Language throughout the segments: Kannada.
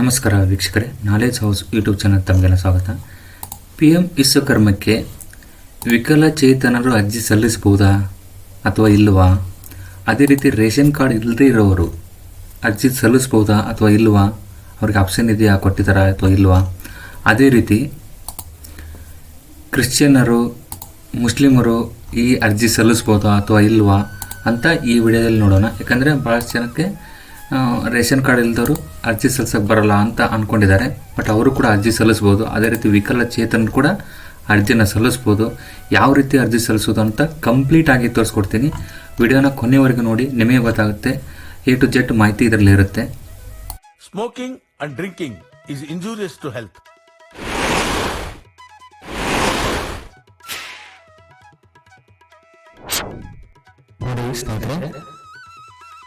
ನಮಸ್ಕಾರ ವೀಕ್ಷಕರೇ ನಾಲೆಜ್ ಹೌಸ್ ಯೂಟ್ಯೂಬ್ ಚಾನಲ್ ತಮಗೆಲ್ಲ ಸ್ವಾಗತ. ಪಿ ಎಂ ವಿಶ್ವಕರ್ಮಕ್ಕೆ ವಿಕಲಚೇತನರು ಅರ್ಜಿ ಸಲ್ಲಿಸಬಹುದಾ ಅಥವಾ ಇಲ್ಲವಾ ಅದೇ ರೀತಿ ರೇಷನ್ ಕಾರ್ಡ್ ಇಲ್ಲದೇ ಇರೋರು ಅರ್ಜಿ ಸಲ್ಲಿಸ್ಬೋದಾ ಅಥವಾ ಇಲ್ಲವಾ ಅವ್ರಿಗೆ ಆಪ್ಷನ್ ಇದೆಯಾ, ಕೊಟ್ಟಿದ್ದಾರಾ ಅಥವಾ ಇಲ್ವಾ? ಅದೇ ರೀತಿ ಕ್ರಿಶ್ಚಿಯನ್ನರು, ಮುಸ್ಲಿಮರು ಈ ಅರ್ಜಿ ಸಲ್ಲಿಸ್ಬೋದಾ ಅಥವಾ ಇಲ್ವಾ ಅಂತ ಈ ವಿಡಿಯೋದಲ್ಲಿ ನೋಡೋಣ. ಯಾಕಂದರೆ ಭಾಳಷ್ಟು ಜನಕ್ಕೆ ರೇಷನ್ ಕಾರ್ಡ್ ಇಲ್ದವರು ಅರ್ಜಿ ಸಲ್ಲಿಸೋಕೆ ಬರಲ್ಲ ಅಂತ ಅಂದ್ಕೊಂಡಿದ್ದಾರೆ ಬಟ್ ಅವರು ಕೂಡ ಅರ್ಜಿ ಸಲ್ಲಿಸ್ಬೋದು. ಅದೇ ರೀತಿ ವಿಕಲಚೇತನರು ಕೂಡ ಅರ್ಜಿನ ಸಲ್ಲಿಸ್ಬೋದು. ಯಾವ ರೀತಿ ಅರ್ಜಿ ಸಲ್ಲಿಸೋದು ಅಂತ ಕಂಪ್ಲೀಟ್ ಆಗಿ ತೋರಿಸ್ಕೊಡ್ತೀನಿ. ವಿಡಿಯೋನ ಕೊನೆವರೆಗೂ ನೋಡಿ. ನಿಮಗೆ ಗೊತ್ತಾಗುತ್ತೆ. ಎ ಟು ಜೆಟ್ ಮಾಹಿತಿ ಇದರಲ್ಲಿ ಇರುತ್ತೆ. Smoking and drinking is injurious to health ಸ್ನೇಹಿತರೆ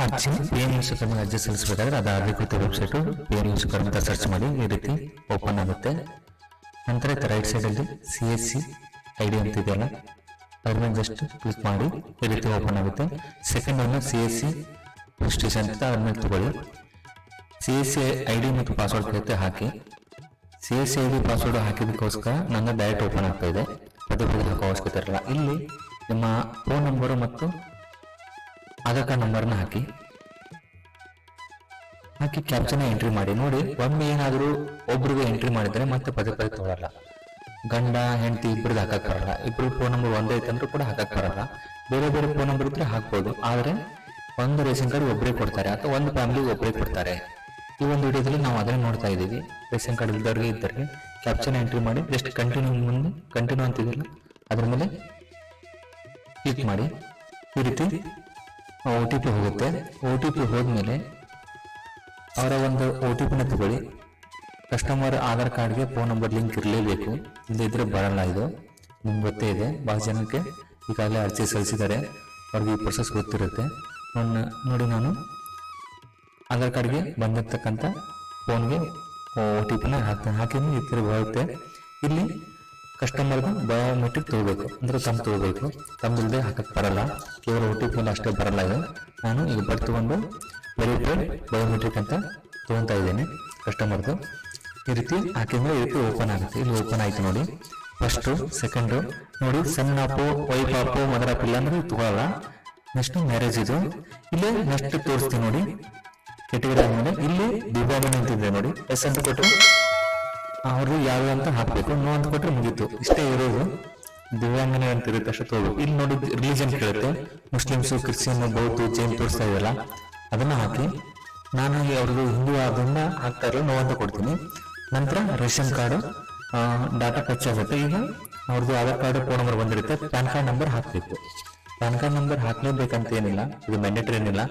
ಅರ್ಜಿ ಪಿ ಎಂ ವಿಶ್ವಕರ್ಮ ಅರ್ಜಿ ಸಲ್ಲಿಸಬೇಕಾದ್ರೆ ಅದು ಅಧಿಕೃತ ವೆಬ್ಸೈಟು. ಪಿ ಎಂ ವಿಶ್ವಕರ್ಮ ಅಂತ ಸರ್ಚ್ ಮಾಡಿ ಈ ರೀತಿ ಓಪನ್ ಆಗುತ್ತೆ. ನಂತರ ರೈಟ್ ಸೈಡಲ್ಲಿ C S C I D ಅಂತ ಇದೆಯಲ್ಲ ಅದ್ರ ಮೇಲೆ ಜಸ್ಟ್ ಕ್ಲಿಕ್ ಮಾಡಿ ಈ ರೀತಿ ಓಪನ್ ಆಗುತ್ತೆ. Second one C S C station ಅಂತ ಅದ್ರ ಮೇಲೆ ತಗೊಳ್ಳಿ. C S C I D ಮತ್ತು ಪಾಸ್ವರ್ಡ್ ಕೊಡುತ್ತೆ ಹಾಕಿ. C S C I D password ಹಾಕಿದ್ದಕ್ಕೋಸ್ಕರ ನನ್ನ ಡೈರೆಕ್ಟ್ ಓಪನ್ ಆಗ್ತಾ ಇದೆ. ಪದೇ ಹಾಕೋ ಅವಶ್ಯಕತೆ ಇರಲ್ಲ. ಇಲ್ಲಿ ನಿಮ್ಮ ಫೋನ್ ನಂಬರು ಮತ್ತು ಕಾರ್ಡ್ ನಂಬರ್ನ ಹಾಕಿ. ಹಾಕಿ ಕ್ಯಾಪ್ಚನ್ನ ಎಂಟ್ರಿ ಮಾಡಿ. ನೋಡಿ, ಒಮ್ಮೆ ಏನಾದರೂ ಒಬ್ರಿಗೆ ಎಂಟ್ರಿ ಮಾಡಿದರೆ ಮತ್ತೆ ಪದೇ ಪದೇ ತೊಗೊಳಲ್ಲ. ಗಂಡ, ಹೆಂಡತಿ ಇಬ್ಬರದ್ದು ಹಾಕಕ್ಕೆ ಬರಲ್ಲ. ಇಬ್ಬರು ಫೋನ್ ನಂಬರ್ ಒಂದೇ ಐತಂದ್ರೂ ಕೂಡ ಹಾಕಕ್ಕೆ ಬರಲ್ಲ. ಬೇರೆ ಬೇರೆ ಫೋನ್ ನಂಬರ್ ಇದ್ರೆ ಹಾಕ್ಬೋದು. ಆದರೆ ಒಂದು ರೇಷನ್ ಕಾರ್ಡ್ ಒಬ್ಬರೇ ಕೊಡ್ತಾರೆ ಅಥವಾ ಒಂದು ಫ್ಯಾಮಿಲಿ ಒಬ್ಬರೇ ಕೊಡ್ತಾರೆ. ಈ ಒಂದು ವಿಡಿಯೋದಲ್ಲಿ ನಾವು ಅದನ್ನೇ ನೋಡ್ತಾ ಇದ್ದೀವಿ. ರೇಷನ್ ಕಾರ್ಡ್ ಇದ್ದವ್ರಿಗೆ ಇದ್ದವ್ರಿಗೆ ಕ್ಯಾಪ್ಚನ್ ಎಂಟ್ರಿ ಮಾಡಿ. ಜಸ್ಟ್ ಕಂಟಿನ್ಯೂ ಮುಂದೆ. ಕಂಟಿನ್ಯೂ ಅಂತಿದ್ದಿಲ್ಲ ಅದ್ರ ಮೇಲೆ ಕ್ಲಿಕ್ ಮಾಡಿ. ಈ ರೀತಿ ಒ ಟಿ ಪಿ ಹೋಗುತ್ತೆ. ಒ ಟಿ ಪಿ ಹೋದ್ಮೇಲೆ ಅವರ ಒಂದು ಒ ಟಿ ಪಿನ ತಗೊಳ್ಳಿ. ಕಸ್ಟಮರ್ ಆಧಾರ್ ಕಾರ್ಡ್ಗೆ ಫೋನ್ ನಂಬರ್ ಲಿಂಕ್ ಇರಲೇಬೇಕು. ಇಲ್ಲದಿದ್ದರೆ ಬರಲ್ಲ ಇದು. ನಿಮ್ಗೆ ಗೊತ್ತೇ ಇದೆ. ಭಾಳ ಜನಕ್ಕೆ ಈಗಾಗಲೇ ಅರ್ಜಿ ಸಲ್ಲಿಸಿದ್ದಾರೆ. ಅವ್ರಿಗೆ ಈ ಪ್ರೊಸೆಸ್ ಗೊತ್ತಿರುತ್ತೆ. ನೋಡಿ ನಾನು. ಆಧಾರ್ ಕಾರ್ಡ್ಗೆ ಬಂದಿರ್ತಕ್ಕಂಥ ಫೋನ್ಗೆ ಒ ಟಿ ಪಿನ ಹಾಕ್ತೇನೆ. ಹಾಕಿದ್ರೆ ಈ ಥರ ಬರುತ್ತೆ. ಇಲ್ಲಿ ಕಸ್ಟಮರ್ದು ಬಯೋಮೆಟ್ರಿಕ್ ತಗೋಬೇಕು. ಅಂದ್ರೆ ತಮ್ಮ ತಗೋಬೇಕು. ತಮ್ಮದಿಲ್ಲದೆ ಹಾಕಕ್ಕೆ ಬರಲ್ಲ. ಕೇವಲ ಒ ಟಿ ಅಷ್ಟೇ ಬರಲ್ಲ ಇದು. ನಾನು ಈಗ ಬಟ್ ತಗೊಂಡು ವೆರಿಫೈಡ್ ಬಯೋಮೆಟ್ರಿಕ್ ಅಂತ ತೊಗೊತಾ ಇದ್ದೇನೆ. ಕಸ್ಟಮರ್ದು ಈ ರೀತಿ ಹಾಕಿದ್ರೆ ಈ ರೀತಿ ಓಪನ್ ಆಗುತ್ತೆ. ಇಲ್ಲಿ ಓಪನ್ ಆಯ್ತು ನೋಡಿ. ಫಸ್ಟು ಸೆಕೆಂಡು ನೋಡಿ, ಸಣ್ಣ Appu wife Appu mother app ಇಲ್ಲ ಅಂದ್ರೆ ತಗೊಳ್ಳಲ್ಲ ನೆಕ್ಸ್ಟ್ ಮ್ಯಾರೇಜ್ ಇದು. ಇಲ್ಲಿ ನೆಕ್ಸ್ಟ್ ತೋರಿಸ್ತೀನಿ ನೋಡಿ. ಕೆಟಗರಿ ಆದ್ಮೇಲೆ ಇಲ್ಲಿ ಅಂತ ಅಂತಿದೆ ನೋಡಿ. ಎಸ್ ಅಂತ ಕೊಟ್ಟರೆ ಅವರು ಯಾರು ಅಂತ ಹಾಕ್ಬೇಕು. ನೋ ಅಂತ ಕೊಟ್ರೆ ಮುಗೀತು. ಇಷ್ಟೇ ಇರೋದು. ದಿವ್ಯಾಂಗನೇ ಅಂತ ಇರುತ್ತೆ ಅಷ್ಟು ತೋಳು ಇಲ್ಲಿ ನೋಡಿ ರಿಲಿಜನ್ ಕೇಳುತ್ತೆ. ಮುಸ್ಲಿಮ್ಸು ಕ್ರಿಶ್ಚಿಯನ್ ಬೌದ್ಧ, ಜೈನ್ ತೋರಿಸ್ತಾ ಇದೆಯಲ್ಲ, ಅದನ್ನ ಹಾಕಿ. ನಾನು ಅವ್ರದ್ದು ಹಿಂದೂ ಅದನ್ನ ಹಾಕ್ತಾ ಇರೋ ನೋ ಅಂತ ಕೊಡ್ತೀನಿ. ನಂತರ ರೇಷನ್ ಕಾರ್ಡ್ ಡಾಟಾ ಟಚ್ ಆಗುತ್ತೆ. ಈಗ ಅವ್ರದ್ದು ಆಧಾರ್ ಕಾರ್ಡ್, ಫೋನ್ ನಂಬರ್ ಬಂದಿರುತ್ತೆ. ಪ್ಯಾನ್ ಕಾರ್ಡ್ ನಂಬರ್ ಹಾಕಬೇಕು. ಪ್ಯಾನ್ ಕಾರ್ಡ್ ನಂಬರ್ ಹಾಕ್ಲೇಬೇಕಂತ ಏನಿಲ್ಲ. ಇದು ಮ್ಯಾಂಡೇಟರಿ ಏನಿಲ್ಲ.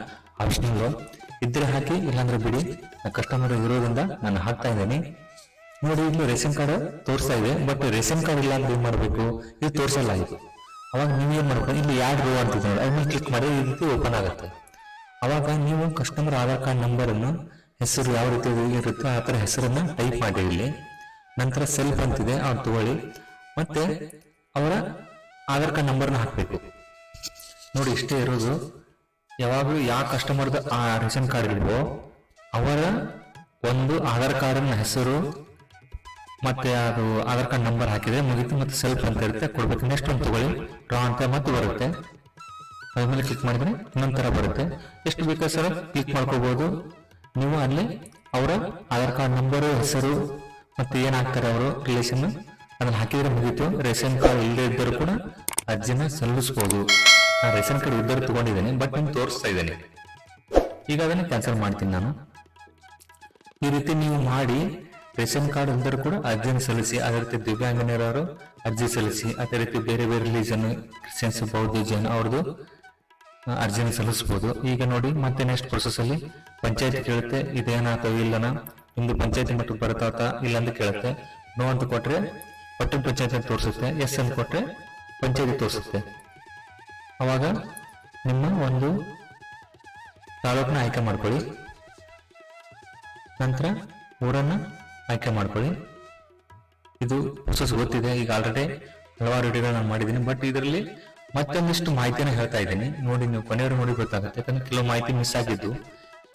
ಆಪ್ಷನಲ್ ಇದ್ರೆ ಹಾಕಿ, ಇಲ್ಲಾಂದ್ರೆ ಬಿಡಿ. ಕಸ್ಟಮರ್ ಇರೋದ್ರಿಂದ ನಾನು ಹಾಕ್ತಾ ಇದ್ದೀನಿ. ನೋಡಿ, ಇಲ್ಲಿ ರೇಷನ್ ಕಾರ್ಡ್ ತೋರಿಸ್ತಾ ಇದೆ ಬಟ್ ರೇಷನ್ ಕಾರ್ಡ್ ಇಲ್ಲ ಅಂತ ಏನ್ ಮಾಡ್ಬೇಕು? ಇದು ತೋರಿಸಲ್ಲ ಇದು. ಅವಾಗ ನೀವು ಏನ್ ಮಾಡ್ಬೇಕು? ಇಲ್ಲಿ ಯಾಡ್ ರೋ ಅಂತಿದೆ ನೋಡಿ ಅದನ್ನ ಕ್ಲಿಕ್ ಮಾಡಿ ಈ ರೀತಿ ಓಪನ್ ಆಗುತ್ತೆ. ಅವಾಗ ನೀವು ಕಸ್ಟಮರ್ ಆಧಾರ್ ಕಾರ್ಡ್ ನಂಬರ್ ಅನ್ನು, ಹೆಸರು ಯಾವ ರೀತಿ ಇರುತ್ತೆ ಆ ಥರ ಹೆಸರನ್ನ ಟೈಪ್ ಮಾಡಿ ಇಲ್ಲಿ. ನಂತರ ಸೆಲ್ಫ್ ಅಂತಿದೆ ಅವ್ರು ತಗೊಳ್ಳಿ. ಮತ್ತೆ ಅವರ ಆಧಾರ್ ಕಾರ್ಡ್ ನಂಬರ್ನ ಹಾಕಬೇಕು. ನೋಡಿ, ಇಷ್ಟೇ ಇರೋದು. ಯಾವಾಗಲೂ ಯಾವ ಕಸ್ಟಮರ್ದು ಆ ರೇಷನ್ ಕಾರ್ಡ್ ಇಲ್ವೋ, ಅವರ ಒಂದು ಆಧಾರ್ ಕಾರ್ಡಿನ ಹೆಸರು ಮತ್ತೆ ಅದು ಆಧಾರ್ ಕಾರ್ಡ್ ನಂಬರ್ ಹಾಕಿದ್ರೆ ಮುಗಿತು ಮತ್ತೆ ಸೆಲ್ಫ್ ಅಂತ ಇರುತ್ತೆ. ಕೊಡ್ಬೇಕು. ನೆಕ್ಸ್ಟ್ ಒಂದು ತಗೊಳ್ಳಿ. ಡ್ರಾ ಅಂತ ಮತ್ತೆ ಬರುತ್ತೆ. ಅದ್ರ ಮೇಲೆ ಕ್ಲಿಕ್ ಮಾಡಿದ್ರೆ ನಂತರ ಬರುತ್ತೆ. ಎಷ್ಟು ಬೇಕಾ ಸರ್ ಕ್ಲಿಕ್ ಮಾಡ್ಕೋಬಹುದು ನೀವು ಅಲ್ಲಿ ಅವರ ಆಧಾರ್ ಕಾರ್ಡ್ ನಂಬರು ಹೆಸರು ಮತ್ತೆ ಏನು ಹಾಕ್ತಾರೆ ಅವರು ರಿಲೇಷನ್ ಅದನ್ನ ಹಾಕಿದ್ರೆ ಮುಗೀತು. ರೇಷನ್ ಕಾರ್ಡ್ ಇಲ್ಲದೆ ಇದ್ದರೂ ಕೂಡ ಅರ್ಜಿನ ಸಲ್ಲಿಸಬಹುದು ನಾನು ರೇಷನ್ ಕಾರ್ಡ್ ಇದ್ದರೂ ತಗೊಂಡಿದ್ದೇನೆ ಬಟ್ ನಿಮ್ಗೆ ತೋರಿಸ್ತಾ ಇದ್ದೇನೆ. ಈಗ ಅದನ್ನ ಕ್ಯಾನ್ಸಲ್ ಮಾಡ್ತೀನಿ ನಾನು. ಈ ರೀತಿ ನೀವು ಮಾಡಿ ರೇಷನ್ ಕಾರ್ಡ್ ಇದ್ದರೂ ಕೂಡ ಅರ್ಜಿನ ಸಲ್ಲಿಸಿ, ಅದೇ ರೀತಿ ದಿವ್ಯಾಂಗನಿರೋರು ಅರ್ಜಿ ಸಲ್ಲಿಸಿ, ಅದೇ ರೀತಿ ಬೇರೆ ಬೇರೆ ರಿಲೀಜನ್ ಕ್ರಿಶ್ಚಿಯನ್ಸ್, ಬೌದ್ಧ, ಜೈನ್ ಅವ್ರದ್ದು ಅರ್ಜಿಯನ್ನು ಸಲ್ಲಿಸ್ಬೋದು. ಈಗ ನೋಡಿ, ಮತ್ತೆ ನೆಕ್ಸ್ಟ್ ಪ್ರೊಸೆಸ್ ಅಲ್ಲಿ ಪಂಚಾಯತ್ ಕೇಳುತ್ತೆ ಇದೇನಾತ ಇಲ್ಲನ ನಿಮ್ದು ಪಂಚಾಯತಿ ಮಟ್ಟಕ್ಕೆ ಬರುತ್ತಾತ ಇಲ್ಲ ಅಂತ ಕೇಳುತ್ತೆ. ನೋ ಅಂತ ಕೊಟ್ರೆ ಪಟ್ಟಣ ಪಂಚಾಯತ್ ತೋರಿಸುತ್ತೆ ಎಸ್ ಅಂತ ಕೊಟ್ರೆ ಪಂಚಾಯತಿ ತೋರಿಸುತ್ತೆ. ಅವಾಗ ನಿಮ್ಮ ಒಂದು ತಾಲೂಕನ್ನ ಆಯ್ಕೆ ಮಾಡ್ಕೊಳ್ಳಿ. ನಂತರ ಊರನ್ನ ಆಯ್ಕೆ ಮಾಡ್ಕೊಳ್ಳಿ. ಇದು ಹೊಸ ಗೊತ್ತಿದೆ. ಈಗ ಆಲ್ರೆಡಿ ಹಲವಾರು ವಿಡಿಯೋಗಳು ನಾನು ಮಾಡಿದ್ದೀನಿ. ಬಟ್ ಇದರಲ್ಲಿ ಮತ್ತೊಂದಿಷ್ಟು ಮಾಹಿತಿನ ಹೇಳ್ತಾ ಇದ್ದೀನಿ. ನೋಡಿ, ನೀವು ಕೊನೆಯವರು ನೋಡಿ ಗೊತ್ತಾಗುತ್ತೆ. ಯಾಕಂದ್ರೆ ಕೆಲವು ಮಾಹಿತಿ ಮಿಸ್ ಆಗಿದ್ದು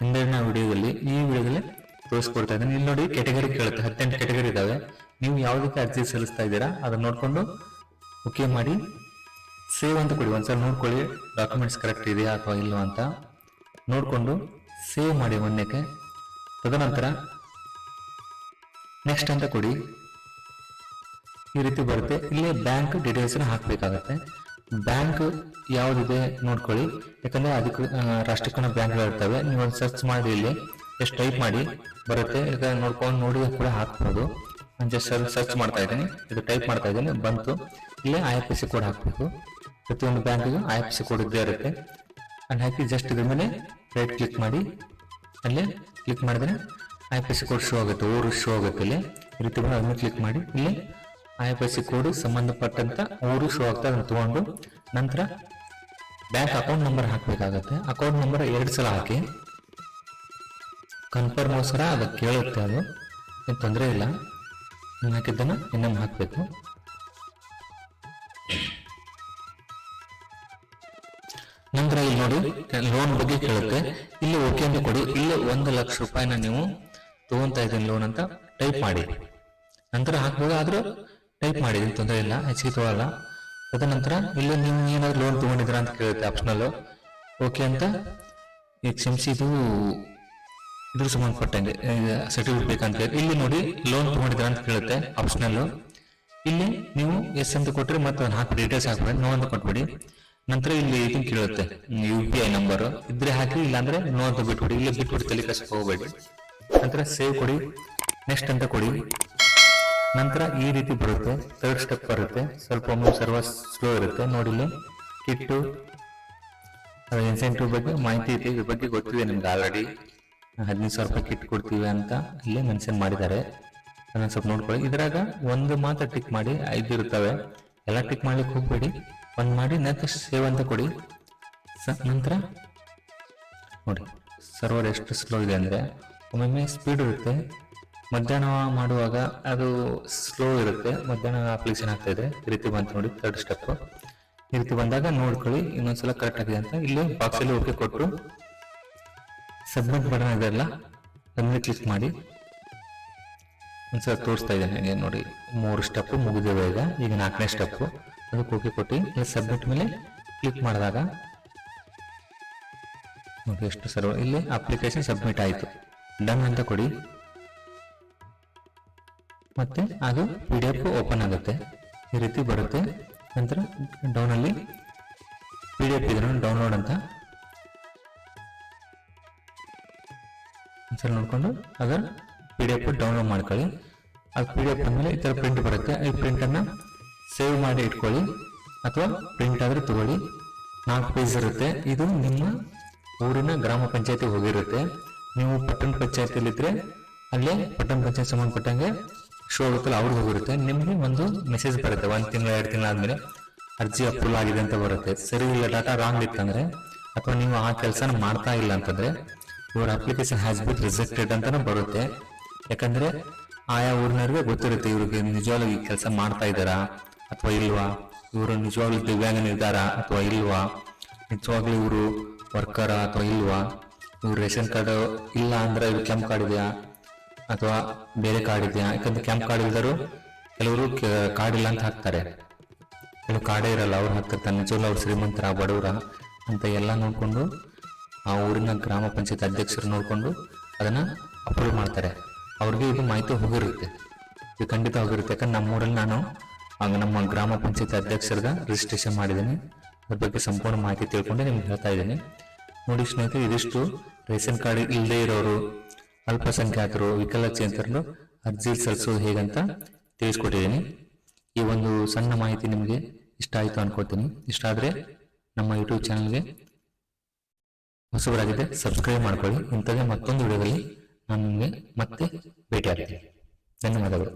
ಹಿಂದಿನ ವಿಡಿಯೋದಲ್ಲಿ ಈ ವಿಡಿಯೋದಲ್ಲಿ ತೋರಿಸ್ಕೊಡ್ತಾ ಇದ್ದೀನಿ. ಇಲ್ಲಿ ನೋಡಿ ಕೆಟಗರಿ ಕೇಳುತ್ತೆ. ಹತ್ತೆಂಟು ಕೆಟಗರಿ ಇದ್ದಾವೆ. ನೀವು ಯಾವುದಕ್ಕೆ ಅರ್ಜಿ ಸಲ್ಲಿಸ್ತಾ ಇದ್ದೀರಾ? ಅದನ್ನ ನೋಡ್ಕೊಂಡು ಓಕೆ ಮಾಡಿ. ಸೇವ್ ಅಂತ ಕೊಡಿ. ಒಂದ್ಸಲ ನೋಡ್ಕೊಳ್ಳಿ. ಡಾಕ್ಯುಮೆಂಟ್ಸ್ ಕರೆಕ್ಟ್ ಇದೆಯಾ ಅಥವಾ ಇಲ್ಲವಾ ಅಂತ. ನೋಡಿಕೊಂಡು ಸೇವ್ ಮಾಡಿ ಒಂದಕ್ಕೆ. ತದನಂತರ ನೆಕ್ಸ್ಟ್ ಅಂತ ಕೊಡಿ. ಈ ರೀತಿ ಬರುತ್ತೆ. ಇಲ್ಲಿ ಬ್ಯಾಂಕ್ ಡೀಟೇಲ್ಸ್ ಹಾಕಬೇಕಾಗತ್ತೆ. ಬ್ಯಾಂಕ್ ಯಾವ್ದಿದೆ ನೋಡ್ಕೊಳ್ಳಿ. ಯಾಕಂದ್ರೆ ಅದಕ್ಕೆ ರಾಷ್ಟ್ರೀಕರಣ ಬ್ಯಾಂಕ್ಗಳು ಇರ್ತವೆ. ನೀವು ಒಂದು ಸರ್ಚ್ ಮಾಡಿ ಇಲ್ಲಿ. ಜಸ್ಟ್ ಟೈಪ್ ಮಾಡಿ. ಬರುತ್ತೆ. ಈಗ ನೋಡ್ಕೊಂಡು ನೋಡಿ ಕೂಡ ಹಾಕ್ಬೋದು. ನಾನು ಜಸ್ಟ್ ಸರ್ಚ್ ಮಾಡ್ತಾ ಇದ್ದೀನಿ. ಇದು ಟೈಪ್ ಮಾಡ್ತಾ ಇದ್ದೀನಿ. ಬಂತು. ಇಲ್ಲೇ ಐ ಎಫ್ ಸಿ ಕೋಡ್ ಹಾಕಬೇಕು. ಪ್ರತಿಯೊಂದು ಬ್ಯಾಂಕಿಗೂ ಐ ಎಫ್ ಸಿ ಕೋಡ್ ಇದ್ದೇ ಇರುತ್ತೆ. ಅಲ್ಲಿ ಹಾಕಿ ಜಸ್ಟ್ ಇದ್ರ ಮೇಲೆ ರೈಟ್ ಕ್ಲಿಕ್ ಮಾಡಿ. ಅಲ್ಲೇ ಕ್ಲಿಕ್ ಮಾಡಿದ್ರೆ I F S C code show ಆಗುತ್ತೆ ಊರು ಶೋ ಆಗುತ್ತೆ ಇಲ್ಲಿ. ರೀತಿ ಅದನ್ನು ಕ್ಲಿಕ್ ಮಾಡಿ. ಇಲ್ಲಿ I F S C code ಸಂಬಂಧಪಟ್ಟಂತ ಊರು ಶೋ ಆಗ್ತಾ ಅದನ್ನು ತಗೊಂಡು ನಂತರ ಬ್ಯಾಂಕ್ ಅಕೌಂಟ್ ನಂಬರ್ ಹಾಕಬೇಕಾಗತ್ತೆ. ಅಕೌಂಟ್ ನಂಬರ್ ಎರಡು ಸಲ ಹಾಕಿ. ಕನ್ಫರ್ಮ್ ಅವಸರ ಅದು ಕೇಳುತ್ತೆ ಅದು. ಏನು ತೊಂದರೆ ಇಲ್ಲ. ನಾನು ಹಾಕಿದ್ದನ್ನು ಇನ್ನೊಮ್ಮೆ ಹಾಕಬೇಕು. ನಂತರ ಇಲ್ಲಿ ನೋಡಿ ಲೋನ್ ಬಗ್ಗೆ ಕೇಳುತ್ತೆ. ಇಲ್ಲಿ ಓಕೆ ಅಂತ ಕೊಡಿ. ಇಲ್ಲಿ ಒಂದು ಲಕ್ಷ ರೂಪಾಯಿನ ನೀವು ತಗೊಂತಾ ಇದ್ದೀನಿ ಲೋನ್ ಅಂತ ಟೈಪ್ ಮಾಡಿ. ನಂತರ ಹಾಕ್ಬೋದು ಆದ್ರೂ ಟೈಪ್ ಮಾಡಿ ಏನ್ ತೊಂದರೆ ಇಲ್ಲ ಹೆಚ್ಚಿಗೆ ತಗೊಳ್ಳಲ್ಲ ತದನಂತರ ಇಲ್ಲಿ ನೀವು ಏನಾದ್ರು ಲೋನ್ ತೊಗೊಂಡಿದ್ದೀರಾ ಅಂತ ಕೇಳುತ್ತೆ ಆಪ್ಷನಲ್ ಓಕೆ ಅಂತ ಕ್ಷಮಿಸಿ ಇದು ಇದ್ರ ಸಂಬಂಧಪಟ್ಟಂಗೆ ಸರ್ಟಿಫಿಕೇಟ್ ಬೇಕಂತ ಹೇಳಿ. ಇಲ್ಲಿ ನೋಡಿ ಲೋನ್ ತೊಗೊಂಡಿದ್ದೀರಾ ಅಂತ ಕೇಳುತ್ತೆ ಆಪ್ಷನಲ್ ಇಲ್ಲಿ ನೀವು ಎಸ್ ಅಂತ ಕೊಟ್ಟರೆ ಮತ್ತೆ ಒಂದು ಹಾಕಿ ಡೀಟೇಲ್ಸ್ ಹಾಕ್ಬೇಡಿ ನೋ ಅಂತ ಕೊಟ್ಬಿಡಿ. ನಂತರ ಇಲ್ಲಿ ಇದನ್ನ ಕೇಳುತ್ತೆ ಯು ಪಿ ಐ ನಂಬರ್ ಇದ್ರೆ ಹಾಕಿ ಇಲ್ಲಾಂದ್ರೆ ನೋ ಅಂತ ಬಿಟ್ಬಿಡಿ. ಇಲ್ಲಿ ಬಿಟ್ಬಿಟ್ಟು ತಲೆ ಕಸಕ್ಕೆ ಹೋಗ್ಬೇಡಿ ನಂತರ ಸೇವ್ ಕೊಡಿ, ನೆಕ್ಸ್ಟ್ ಅಂತ ಕೊಡಿ. ನಂತರ ಈ ರೀತಿ ಬರುತ್ತೆ ಥರ್ಡ್ ಸ್ಟೆಪ್ ಬರುತ್ತೆ. ಸ್ವಲ್ಪ ಒಮ್ಮೆ ಸರ್ವ ಸ್ಲೋ ಇರುತ್ತೆ. ನೋಡಿ ಇಲ್ಲಿ, ಕಿಟ್ಟು ಇನ್ಸೆಂಟಿವ್ ಬಗ್ಗೆ ಮಾಹಿತಿ ಇದೆ. ಇದ್ರ ಬಗ್ಗೆ ಗೊತ್ತಿದೆ ನಿಮ್ಗೆ ಆಲ್ರೆಡಿ ಹದಿನೈದು ಸಾವಿರ ರೂಪಾಯಿ ಕಿಟ್ ಕೊಡ್ತೀವಿ ಅಂತ ಇಲ್ಲಿ ಮೆನ್ಷನ್ ಮಾಡಿದ್ದಾರೆ. ಅದನ್ನು ಸ್ವಲ್ಪ ನೋಡ್ಕೊಳ್ಳಿ. ಇದ್ರಾಗ ಒಂದು ಮಾತ್ರ ಟಿಕ್ ಮಾಡಿ, ಐದು ಇರ್ತವೆ ಎಲ್ಲ ಟಿಕ್ ಮಾಡ್ಲಿಕ್ಕೆ ಹೋಗ್ಬೇಡಿ. ಒಂದು ಮಾಡಿ ನೆಕ್ಸ್ಟ್ ಸೇವ್ ಅಂತ ಕೊಡಿ. ನಂತರ, ನೋಡಿ ಸರ್ವರ್ ಎಷ್ಟು ಸ್ಲೋ ಇದೆ ಅಂದರೆ ಒಮ್ಮೊಮ್ಮೆ ಸ್ಪೀಡ್ ಇರುತ್ತೆ. ಮಧ್ಯಾಹ್ನ ಮಾಡುವಾಗ ಅದು ಸ್ಲೋ ಇರುತ್ತೆ. ಮಧ್ಯಾಹ್ನ ಅಪ್ಲಿಕೇಶನ್ ಆಗ್ತಾ ಇದೆ. ಈ ರೀತಿ ಬಂತು ನೋಡಿ ಥರ್ಡ್ ಸ್ಟೆಪ್ ಈ ರೀತಿ ಬಂದಾಗ ನೋಡ್ಕೊಳ್ಳಿ, ಇನ್ನೊಂದ್ಸಲ ಕರೆಕ್ಟ್ ಆಗಿದೆ ಅಂತ. ಇಲ್ಲಿ ಬಾಕ್ಸಲ್ಲಿ ಓಕೆ ಕೊಟ್ಟು ಸಬ್ಮಿಟ್ ಬಟನ್ ಇದೆಲ್ಲ ಅದನ್ನ ಕ್ಲಿಕ್ ಮಾಡಿ. ಒಂದ್ಸಲ ತೋರಿಸ್ತಾ ಇದ್ದೇನೆ ನನಗೆ ನೋಡಿ. ಮೂರು ಸ್ಟೆಪ್ ಮುಗಿದಿವೆ ಈಗ ಈಗ ನಾಲ್ಕನೇ ಸ್ಟೆಪ್ ಅದಕ್ಕೆ ಓಕೆ ಕೊಟ್ಟು ಇಲ್ಲಿ ಸಬ್ಮಿಟ್ ಮೇಲೆ ಕ್ಲಿಕ್ ಮಾಡಿದಾಗ ನೋಡಿ ಎಷ್ಟು ಸರ್ವ ಇಲ್ಲಿ ಅಪ್ಲಿಕೇಶನ್ ಸಬ್ಮಿಟ್ ಆಯಿತು. ಡನ್ ಅಂತ ಕೊಡಿ. ಮತ್ತೆ ಅದು ಪಿ ಡಿ ಎಫ್ ಓಪನ್ ಆಗುತ್ತೆ. ಈ ರೀತಿ ಬರುತ್ತೆ. ನಂತರ ಡೌನಲ್ಲಿ ಪಿ ಡಿ ಎಫ್ ಇದನ್ನು ಡೌನ್ಲೋಡ್ ಅಂತ. ಸರಿ ನೋಡಿಕೊಂಡು ಅದರ ಪಿ ಡಿ ಎಫ್ ಡೌನ್ಲೋಡ್ ಮಾಡ್ಕೊಳ್ಳಿ. ಅದು ಪಿ ಡಿ ಎಫ್ ಮೇಲೆ ಈ ಥರ ಪ್ರಿಂಟ್ ಬರುತ್ತೆ. ಈ ಪ್ರಿಂಟನ್ನು ಸೇವ್ ಮಾಡಿ ಇಟ್ಕೊಳ್ಳಿ. ಅಥವಾ ಪ್ರಿಂಟ್ ಆದ್ರೆ ತಗೊಳ್ಳಿ. ನಾಲ್ಕು ಪೇಜ್ ಇರುತ್ತೆ. ಇದು ನಿಮ್ಮ ಊರಿನ ಗ್ರಾಮ ಪಂಚಾಯತಿ ಹೋಗಿರುತ್ತೆ. ನೀವು ಪಟ್ಟಣ ಇದ್ರೆ ಅಲ್ಲೇ ಪಟ್ಟಣ ಪಂಚಾಯತ್ ಸಂಬಂಧಪಟ್ಟಂಗೆ ಶೋ ಆಗುತ್ತಲ್ಲ, ಅವ್ರಿಗೆ ಹೋಗಿರುತ್ತೆ. ನಿಮಗೆ ಒಂದು ಮೆಸೇಜ್ ಬರುತ್ತೆ. ಒಂದು ತಿಂಗಳು, ಎರಡು ತಿಂಗಳಾದ್ಮೇಲೆ ಅರ್ಜಿ ಅಪ್ರೂವಲ್ ಆಗಿದೆ ಅಂತ ಬರುತ್ತೆ. ಸರಿ ಇಲ್ಲ ಡಾಟಾ ರಾಂಗ್ ಇತ್ತಂದ್ರೆ ಅಥವಾ ನೀವು ಆ ಕೆಲಸನ ಮಾಡ್ತಾ ಇಲ್ಲ ಅಂತಂದ್ರೆ your application has be rejected ಅಂತಾನು ಬರುತ್ತೆ. ಯಾಕಂದ್ರೆ ಆಯಾ ಊರಿನವ್ರಿಗೆ ಗೊತ್ತಿರುತ್ತೆ, ಇವ್ರಿಗೆ ನಿಜವಾಗ್ಲೂ ಈ ಕೆಲಸ ಮಾಡ್ತಾ ಇದ್ದಾರಾ ಅಥವಾ ಇಲ್ವಾ? ಇವರು ನಿಜವಾಗ್ಲೂ ದಿವ್ಯಾಂಗ ನಿರ್ಧಾರ ಅಥವಾ ಇಲ್ವಾ? ನಿಜವಾಗ್ಲೂ ಇವರು ವರ್ಕರಾ ಅಥವಾ ಇಲ್ವಾ? ಇವ್ರು ರೇಷನ್ ಕಾರ್ಡ್ ಇಲ್ಲ ಅಂದ್ರೆ ಇದು ಕೆಂಪ್ ಕಾರ್ಡ್ ಇದೆಯಾ? ಅಥವಾ ಬೇರೆ ಕಾರ್ಡ್ ಇದೆಯಾ? ಯಾಕಂದ್ರೆ ಕೆಂಪ್ ಕಾರ್ಡ್ ಇಲ್ದರು ಕೆಲವರು ಕಾರ್ಡ್ ಇಲ್ಲ ಅಂತ ಹಾಕ್ತಾರೆ. ಕೆಲವು ಕಾರ್ಡೇ ಇರಲ್ಲ, ಅವ್ರು ಹಾಕ್ತಿರ್ತಾರೆ. ನಿಜವಾಗ್ಲೂ ಅವ್ರು ಶ್ರೀಮಂತರ ಬಡವರ ಅಂತ ಎಲ್ಲ ನೋಡಿಕೊಂಡು ಆ ಊರಿನ ಗ್ರಾಮ ಪಂಚಾಯತ್ ಅಧ್ಯಕ್ಷರು ನೋಡಿಕೊಂಡು ಅದನ್ನ ಅಪ್ರೂವ್ ಮಾಡ್ತಾರೆ. ಅವ್ರಿಗೆ ಇದು ಮಾಹಿತಿ ಹೋಗಿರುತ್ತೆ. ಇದು ಖಂಡಿತ ಹೋಗಿರುತ್ತೆ. ಯಾಕಂದ್ರೆ ನಮ್ಮೂರಲ್ಲಿ ನಾನು ಆಗ ನಮ್ಮ ಗ್ರಾಮ ಪಂಚಾಯತ್ ಅಧ್ಯಕ್ಷರದ ರಿಜಿಸ್ಟ್ರೇಷನ್ ಮಾಡಿದ್ದೀನಿ. ಅದ್ರ ಬಗ್ಗೆ ಸಂಪೂರ್ಣ ಮಾಹಿತಿ ತಿಳ್ಕೊಂಡು ನಿಮ್ಗೆ ಹೇಳ್ತಾ ಇದ್ದೀನಿ. ನೋಡಿ ಸ್ನೇಹಿತರೆ, ಇದಿಷ್ಟು ರೇಷನ್ ಕಾರ್ಡ್ ಇಲ್ಲದೆ ಇರೋರು ಅಲ್ಪಸಂಖ್ಯಾತರು, ವಿಕಲಚೇತನರು ಅರ್ಜಿ ಸಲ್ಲಿಸೋದು ಹೇಗಂತ ತಿಳಿಸ್ಕೊಟ್ಟಿದ್ದೀನಿ. ಈ ಒಂದು ಸಣ್ಣ ಮಾಹಿತಿ ನಿಮಗೆ ಇಷ್ಟ ಆಯಿತು ಅನ್ಕೋತೀನಿ ಇಷ್ಟ ಆದರೆ ನಮ್ಮ ಯೂಟ್ಯೂಬ್ ಚಾನಲ್ಗೆ ಹೊಸಬರಾಗಿದೆ ಸಬ್ಸ್ಕ್ರೈಬ್ ಮಾಡ್ಕೊಳ್ಳಿ. ಇಂಥದ್ದೇ ಮತ್ತೊಂದು ವಿಡಿಯೋದಲ್ಲಿ ನಾನು ನಿಮಗೆ ಮತ್ತೆ ಭೇಟಿಯಾಗ್ತೀನಿ. ಧನ್ಯವಾದಗಳು.